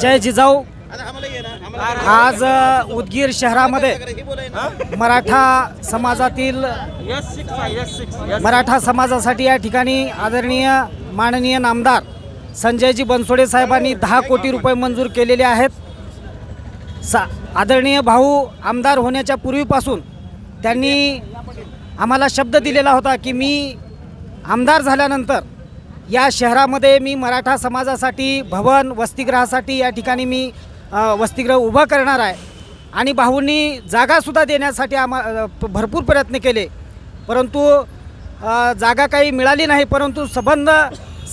जय जिजाऊ. आज उदगीर शहरामध्ये मराठा समाजातील मराठा समाजासाठी या ठिकाणी आदरणीय माननीय नामदार संजयजी बनसोडे साहेबांनी दहा कोटी रुपये मंजूर केलेले आहेत. सा आदरणीय भाऊ आमदार होण्याच्या पूर्वीपासून त्यांनी आम्हाला शब्द दिलेला होता की मी आमदार झाल्यानंतर या शहरामध्ये मी मराठा समाजासाठी भवन वसतिगृहासाठी या ठिकाणी मी वसतिगृह उभं करणार आहे. आणि भाऊंनी जागासुद्धा देण्यासाठी आम्हा प- भरपूर प्रयत्न केले. परंतु जागा काही मिळाली नाही परंतु संबंध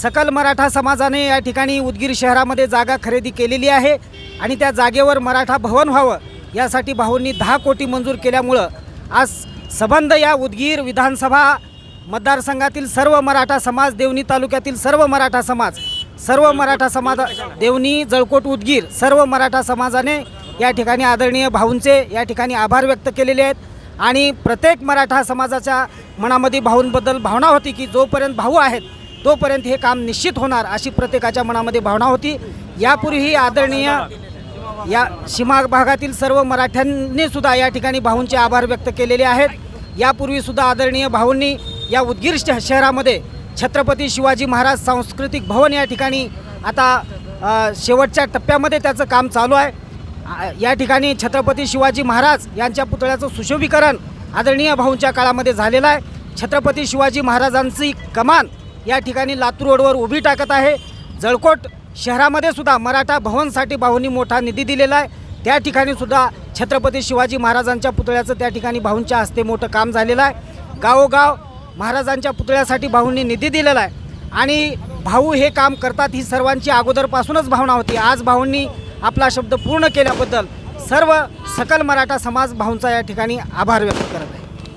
सकल मराठा समाजाने या ठिकाणी उदगीर शहरामध्ये जागा खरेदी केलेली आहे आणि त्या जागेवर मराठा भवन व्हावं यासाठी भाऊंनी दहा कोटी मंजूर केल्यामुळं आज संबंध या उदगीर विधानसभा मतदारसंघातील सर्व मराठा समाज देवणी तालुक्यातील सर्व मराठा समाज सर्व मराठा समाज देवणी जळकोट उदगीर सर्व मराठा समाजाने या ठिकाणी आदरणीय भाऊंचे या ठिकाणी आभार व्यक्त केलेले आहेत. आणि प्रत्येक मराठा समाजाच्या मनामध्ये भाऊंबद्दल भावना होती की जोपर्यंत भाऊ आहेत तोपर्यंत हे काम निश्चित होणार अशी प्रत्येकाच्या मनामध्ये भावना होती. यापूर्वीही आदरणीय या सीमा भागातील सर्व मराठ्यांनी सुद्धा या ठिकाणी भाऊंचे आभार व्यक्त केलेले आहेत. यापूर्वीसुद्धा आदरणीय भाऊंनी या उदगीर श- शहरामध्ये छत्रपती शिवाजी महाराज सांस्कृतिक भवन या ठिकाणी आता शेवटच्या टप्प्यामध्ये त्याचं काम चालू आहे. या ठिकाणी छत्रपती शिवाजी महाराज यांच्या पुतळ्याचं सुशोभीकरण आदरणीय भाऊंच्या काळामध्ये झालेलं आहे. छत्रपती शिवाजी महाराजांची कमान या ठिकाणी लातूर रोडवर उभी टाकत आहे. जळकोट शहरामध्ये सुद्धा मराठा भवनसाठी भाऊंनी मोठा निधी दिलेला आहे. त्या ठिकाणी सुद्धा छत्रपती शिवाजी महाराजांच्या पुतळ्याचं त्या ठिकाणी भाऊंच्या हस्ते मोठं काम झालेलं आहे. गावोगाव महाराजांच्या पुतळ्यासाठी भाऊंनी निधी दिलेला आहे. आणि भाऊ हे काम करतात ही सर्वांची अगोदरपासूनच भावना होती. आज भाऊंनी आपला शब्द पूर्ण केल्याबद्दल सर्व सकल मराठा समाज भाऊंचा या ठिकाणी आभार व्यक्त करत आहे.